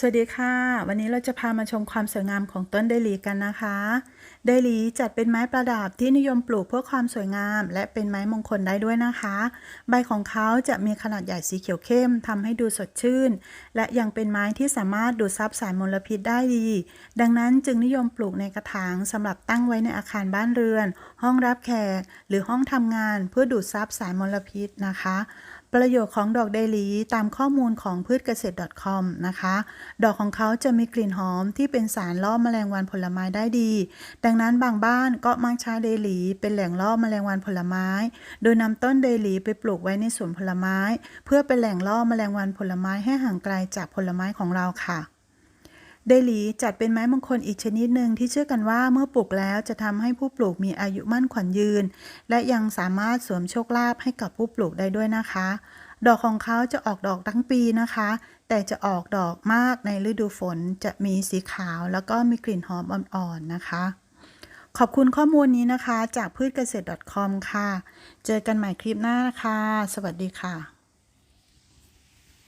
สวัสดีค่ะ วันนี้เราจะพามาชมความสวยงามของต้นเดลีกันนะคะ เดลีจัดเป็นไม้ประดับที่นิยมปลูกเพื่อความสวยงาม และเป็นไม้มงคลได้ด้วยนะคะ ใบของเขาจะมีขนาดใหญ่สีเขียวเข้มทำให้ดูสดชื่น และยังเป็นไม้ที่สามารถดูดซับสารมลพิษได้ดี ดังนั้นจึงนิยมปลูกในกระถางสำหรับตั้งไว้ในอาคารบ้านเรือน ห้องรับแขก หรือห้องทำงานเพื่อดูดซับสารมลพิษนะคะ ประโยชน์ของดอกเดลีตามข้อมูลของพืชเกษตร .com นะคะดอกของเขาจะมีกลิ่นหอมที่เป็นสารล่อแมลงวันผลไม้ได้ดี ดังนั้นบางบ้านก็มักใช้เดลีเป็นแหล่งล่อแมลงวันผลไม้ โดยนำต้นเดลีไปปลูกไว้ในสวนผลไม้ เพื่อเป็นแหล่งล่อแมลงวันผลไม้ให้ห่างไกลจากผลไม้ของเราค่ะเดลีจัดเป็นไม้มงคลอีกชนิดหนึ่งที่เชื่อกันว่าเมื่อปลูกแล้วจะทำให้ผู้ปลูกมีอายุมั่นขวัญยืน และยังสามารถสวมโชคลาภให้กับผู้ปลูกได้ด้วยนะคะ ดอกของเขาจะออกดอกทั้งปีนะคะ แต่จะออกดอกมากในฤดูฝนจะมีสีขาวแล้วก็มีกลิ่นหอมอ่อนๆนะคะ ขอบคุณข้อมูลนี้นะคะ จากพืชเกษตร .com ค่ะ เจอกันใหม่คลิปหน้านะคะ สวัสดีค่ะ